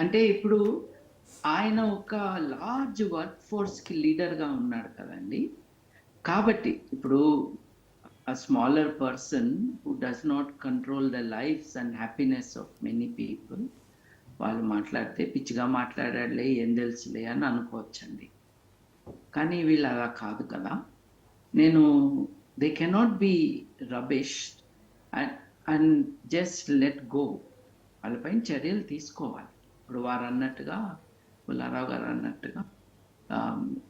అంటే ఇప్పుడు ఆయన ఒక లార్జ్ వర్క్ ఫోర్స్కి లీడర్గా ఉన్నాడు కదండి. కాబట్టి ఇప్పుడు a smaller person does not control the lifes and happiness of of people వాళ్ళు మాట్లాడితే పిచ్చిగా మాట్లాడాడులే ఏం తెలుసులే అని అనుకోవచ్చండి. కానీ వీళ్ళు అలా కాదు కదా. నేను they cannot be rubbish and just let go వాళ్ళపైన చర్యలు తీసుకోవాలి. ఇప్పుడు వారు అన్నట్టుగా పుల్లారావు గారు అన్నట్టుగా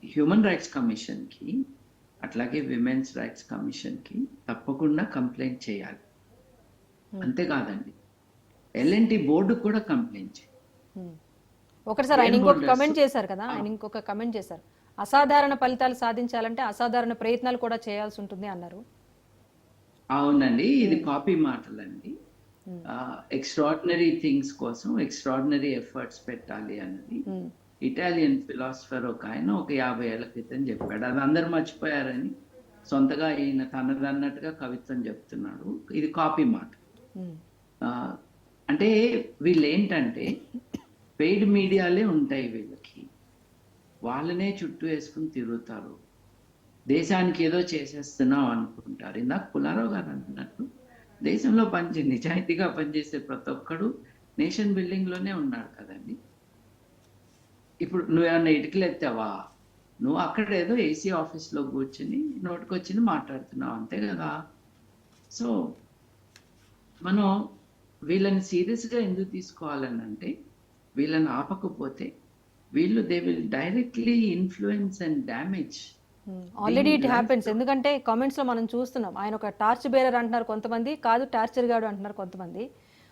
హ్యూమన్ రైట్స్ కమిషన్కి అట్లాగే విమెన్స్ రైట్స్ కమిషన్కి తప్పకుండా కంప్లైంట్ చేయాలి. అంతేకాదండి. ఎల్ఎన్టీ బోర్డు కూడా కంప్లైంట్ చేయాలి. ఉమ్. ఒకటి సార్ ఆయన ఇంకొక కమెంట్ చేశారు కదా ఆయన ఇంకొక కమెంట్ చేశారు. అసాధారణ ఫలితాలు సాధించాలంటే అసాధారణ ప్రయత్నాలు కూడా చేయాల్సి ఉంటుంది అన్నారు. అవునండి ఇది కాపీ మాటలండి. ఎక్స్ట్రాడినరీ థింగ్స్ కోసం ఎక్స్ట్రాడినరీ ఎఫర్ట్స్ పెట్టాలి అన్నది. ఇటాలియన్ ఫిలాసఫర్ ఒక ఆయన ఒక యాభై ఏళ్ళ క్రితం చెప్పాడు. అది అందరు మర్చిపోయారని సొంతగా ఈయన తనదన్నట్టుగా కవిత్వం చెప్తున్నాడు. ఇది కాపీ మాట. ఆ, అంటే వీళ్ళు ఏంటంటే పెయిడ్ మీడియాలే ఉంటాయి వీళ్ళకి. వాళ్ళనే చుట్టూ వేసుకుని తిరుగుతారు. దేశానికి ఏదో చేసేస్తున్నాం అనుకుంటారు. ఇందాక పుల్లారావు గారు అంటున్నట్టు దేశంలో పనిచే నిజాయితీగా పనిచేసే ప్రతి ఒక్కడు నేషన్ బిల్డింగ్లోనే ఉన్నాడు కదండి. ఇప్పుడు నువ్వేమన్నా ఇటుకలు ఎత్తావా? నువ్వు అక్కడ ఏదో ఏసీ ఆఫీస్లో కూర్చుని నోటికొచ్చింది మాట్లాడుతున్నావు అంతే కదా? సో మనం వీళ్ళని సీరియస్గా ఎందుకు తీసుకోవాలని అంటే వీళ్ళని ఆపకపోతే వీళ్ళు they will directly influence and damage already it happens ఎందుకంటే కామెంట్స్లో మనం చూస్తున్నాం. ఆయన ఒక టార్చ్ బేరర్ అంటున్నారు కొంతమంది కాదు టార్చర్ గాడు అంటున్నారు కొంతమంది.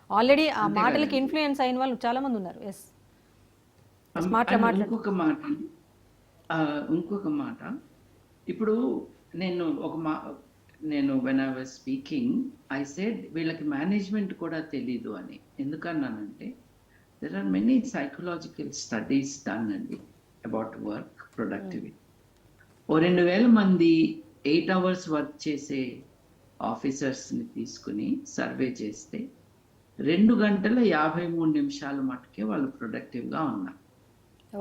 ఆల్రెడీ ఆ మాటలకి ఇన్ఫ్లుయెన్స్ అయిన వాళ్ళు చాలా మంది ఉన్నారు. ఎస్ ఇంకొక మాట ఇంకొక మాట. ఇప్పుడు నేను ఒక మా నేను when I was speaking I said వీళ్ళకి మేనేజ్మెంట్ కూడా తెలీదు అని. ఎందుకన్నానంటే there are many psychological studies done అండి అబౌట్ వర్క్ ప్రొడక్టివిటీ ఓ రెండు వేల మంది ఎయిట్ అవర్స్ వర్క్ చేసే ఆఫీసర్స్ని తీసుకుని సర్వే చేస్తే రెండు గంటల యాభై మూడు నిమిషాలు మటుకే వాళ్ళు ప్రొడక్టివ్గా ఉన్నారు.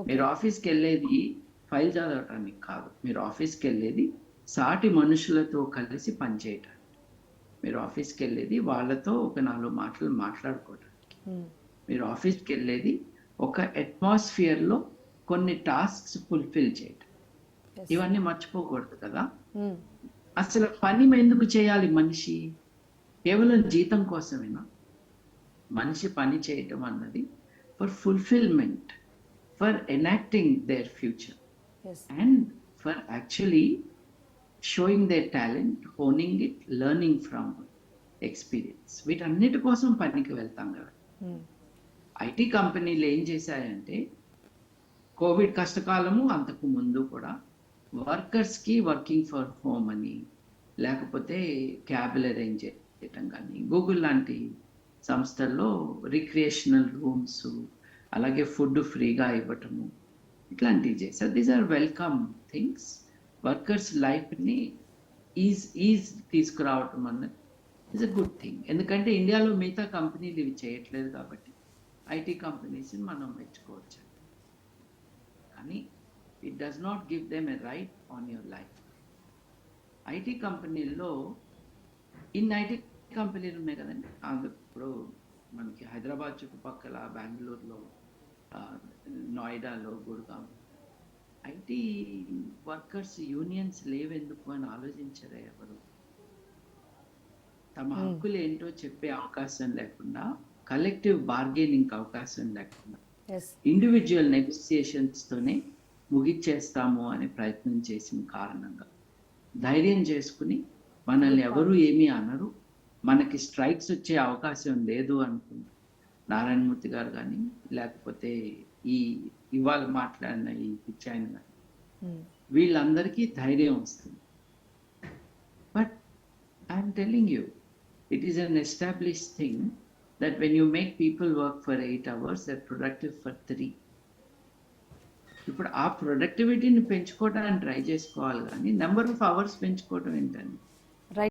మీరు ఆఫీస్కి వెళ్ళేది ఫైల్ చదవటానికి కాదు. మీరు ఆఫీస్కి వెళ్ళేది సాటి మనుషులతో కలిసి పనిచేయటానికి. మీరు ఆఫీస్కి వెళ్ళేది వాళ్ళతో ఒక నాలుగు మాటలు మాట్లాడుకోవటానికి. మీరు ఆఫీస్కి వెళ్ళేది ఒక అట్మాస్ఫియర్లో కొన్ని టాస్క్స్ ఫుల్ఫిల్ చేయటం ఇవన్నీ మర్చిపోకూడదు కదా. అసలు పని ఎందుకు చేయాలి మనిషి? కేవలం జీతం కోసమేనా? మనిషి పని చేయటం అన్నది for fulfilment for enacting their future and for actually showing their talent honing it learning from experience వీటన్నిటి కోసం పనికి వెళ్తాం కదా. ఐటీ కంపెనీలు ఏం చేశాయంటే కోవిడ్ కష్టకాలము అంతకు ముందు కూడా వర్కర్స్కి వర్కింగ్ ఫర్ హోమ్ అని లేకపోతే క్యాబ్లు అరేంజ్ చేయటం కానీ గూగుల్ లాంటి సంస్థల్లో రిక్రియేషనల్ రూమ్స్ అలాగే ఫుడ్ ఫ్రీగా ఇవ్వటము ఇట్లాంటివి చేశారు these are welcome things workers లైఫ్ని ఈజ్ ఈజ్ తీసుకురావటం అన్నది ఇస్ అ గుడ్ థింగ్ ఎందుకంటే ఇండియాలో మిగతా కంపెనీలు ఇవి చేయట్లేదు కాబట్టి ఐటీ కంపెనీస్ని మనం మెచ్చుకోవచ్చు. కానీ it does not give them a right on your life IT కంపెనీల్లో ఇన్ని ఐటీ కంపెనీలు ఉన్నాయి కదండి. ఇప్పుడు మనకి హైదరాబాద్ చుట్టుపక్కల బెంగళూరులో నోయిడాలో గుడ్గాం ఐటీ వర్కర్స్ యూనియన్స్ లేవెందుకు అని ఆలోచించరే ఎవరు? తమ హక్కులు ఏంటో చెప్పే అవకాశం లేకుండా కలెక్టివ్ బార్గెనింగ్ అవకాశం లేకుండా. ఇండివిజువల్ నెగోసియేషన్స్ తోనే ముగిచ్చేస్తాము అనే ప్రయత్నం చేసిన కారణంగా. ధైర్యం చేసుకుని మనల్ని ఎవరు ఏమీ అనరు. మనకి స్ట్రైక్స్ వచ్చే అవకాశం లేదు అనుకుంటా. నారాయణమూర్తి గారు కానీ లేకపోతే ఈ ఇవాళ మాట్లాడిన ఈ పిచ్చాయన కానీ వీళ్ళందరికీ ధైర్యం వస్తుంది. But I'm telling you it is an establish thing that when you make people work for eight hours, they're productive for three. ఇప్పుడు ఆ ప్రొడక్టివిటీని పెంచుకోవడానికి ట్రై చేసుకోవాలి కానీ నెంబర్ ఆఫ్ అవర్స్ పెంచుకోవడం ఏంటండి